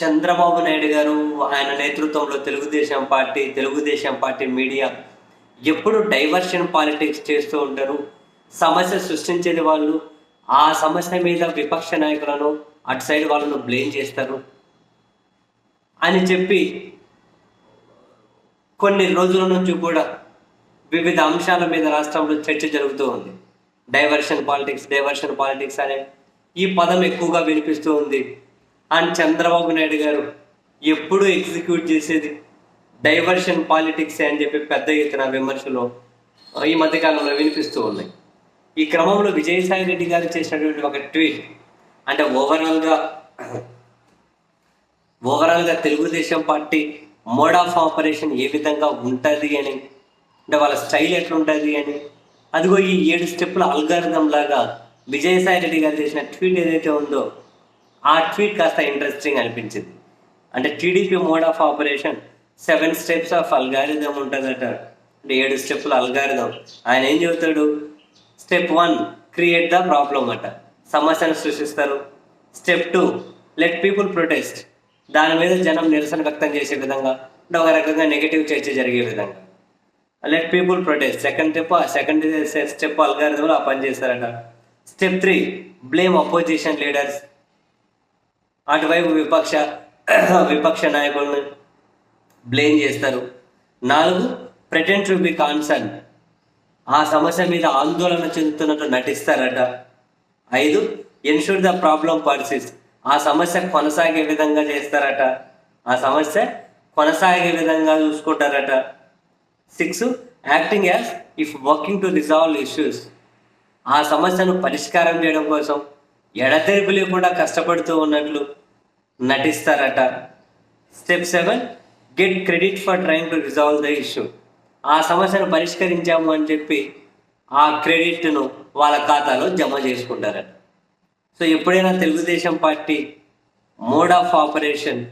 చంద్రబాబు నాయుడు గారు ఆయన నేతృత్వంలో Telugu Desam party Telugu Desam party media ఎప్పుడు డైవర్షన్ పాలిటిక్స్ చేస్తూ ఉంటారు సమస్య సృష్టించేది వాళ్ళు. ఆ సమస్య మీద విపక్ష నాయకులను అటు సైడ్ వాళ్ళను బ్లేమ్ చేస్తారు అని చెప్పి కొన్ని రోజుల నుంచి కూడా వివిధ అంశాల మీద రాష్ట్రంలో చర్చ జరుగుతూ ఉంది. డైవర్షన్ పాలిటిక్స్ డైవర్షన్ పాలిటిక్స్ అనే ఈ పదం ఎక్కువగా వినిపిస్తూ ఉంది. అండ్ చంద్రబాబు నాయుడు గారు ఎప్పుడు ఎగ్జిక్యూట్ చేసేది డైవర్షన్ పాలిటిక్స్ అని చెప్పి పెద్ద ఎత్తున విమర్శలు ఈ మధ్యకాలంలో వినిపిస్తూ ఉన్నాయి. ఈ క్రమంలో విజయసాయి రెడ్డి గారు చేసినటువంటి ఒక ట్వీట్ అంటే ఓవరాల్గా ఓవరాల్గా Telugu Desam party mode of operation ఏ విధంగా ఉంటుంది అని అంటే వాళ్ళ స్టైల్ ఎట్లుంటుంది అని అదిగో ఈ ఏడు స్టెప్పుల అల్గారిథం లాగా విజయసాయి రెడ్డి గారు చేసిన ట్వీట్ ఏదైతే ఉందో ఆ ట్వీట్ కాస్త ఇంట్రెస్టింగ్ అనిపించింది. అంటే TDP mode of operation seven steps of algorithm ఉంటుందట. అంటే ఏడు స్టెప్ల అల్గారిథం ఆయన ఏం చెబుతాడు? Step one create the problem అట. సమస్యను సృష్టిస్తారు. Step two let people protest దాని మీద జనం నిరసన వ్యక్తం చేసే విధంగా అంటే ఒక రకంగా నెగిటివ్ చర్చ జరిగే విధంగా. Let people protest second step second step అల్గారిథంలో ఆ పని చేస్తారట. Step three blame opposition leaders అటువైపు విపక్ష విపక్ష నాయకులను బ్లేమ్ చేస్తారు. నాలుగు ప్రెటెంట్ టు బి కాన్సర్న్ ఆ సమస్య మీద ఆందోళన చెందుతున్నట్టు నటిస్తారట. ఐదు ఎన్షూర్ ద ప్రాబ్లం పర్సిస్ ఆ సమస్య కొనసాగే విధంగా చేస్తారట. ఆ సమస్య కొనసాగే విధంగా చూసుకుంటారట. Six acting as if working to resolve issues ఆ సమస్యను పరిష్కారం చేయడం కోసం ఎడతెరిపి లేకుండా కష్టపడుతూ ఉన్నట్లు నటిస్తారట. Step seven get credit for trying to resolve the issue ఆ సమస్యను పరిష్కరించాము అని చెప్పి ఆ క్రెడిట్ను వాళ్ళ ఖాతాలో జమ చేసుకుంటారట. సో ఎప్పుడైనా Telugu Desam party mode of operation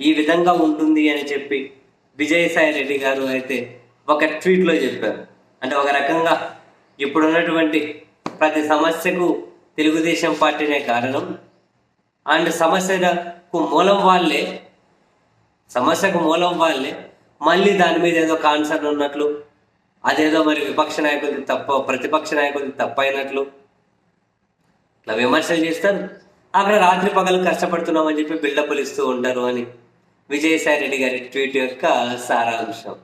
ఈ విధంగా ఉంటుంది అని చెప్పి విజయసాయి రెడ్డి గారు అయితే ఒక ట్వీట్లో చెప్పారు. అంటే ఒక రకంగా ఇప్పుడున్నటువంటి ప్రతి సమస్యకు తెలుగుదేశం పార్టీనే కారణం. అండ్ సమస్యకు మూలం వాళ్ళే సమస్యకు మూలం వాళ్ళే. మళ్ళీ దాని మీద ఏదో కాన్సర్న్ ఉన్నట్లు అదేదో మరి విపక్ష నాయకుడికి తప్ప ప్రతిపక్ష నాయకుడికి తప్పైనట్లు ఇట్లా విమర్శలు చేస్తారు. అక్కడ రాత్రి పగలు కష్టపడుతున్నామని చెప్పి బిల్డప్లు ఇస్తూ ఉంటారు అని విజయసాయి రెడ్డి గారి ట్వీట్ యొక్క సారాంశం.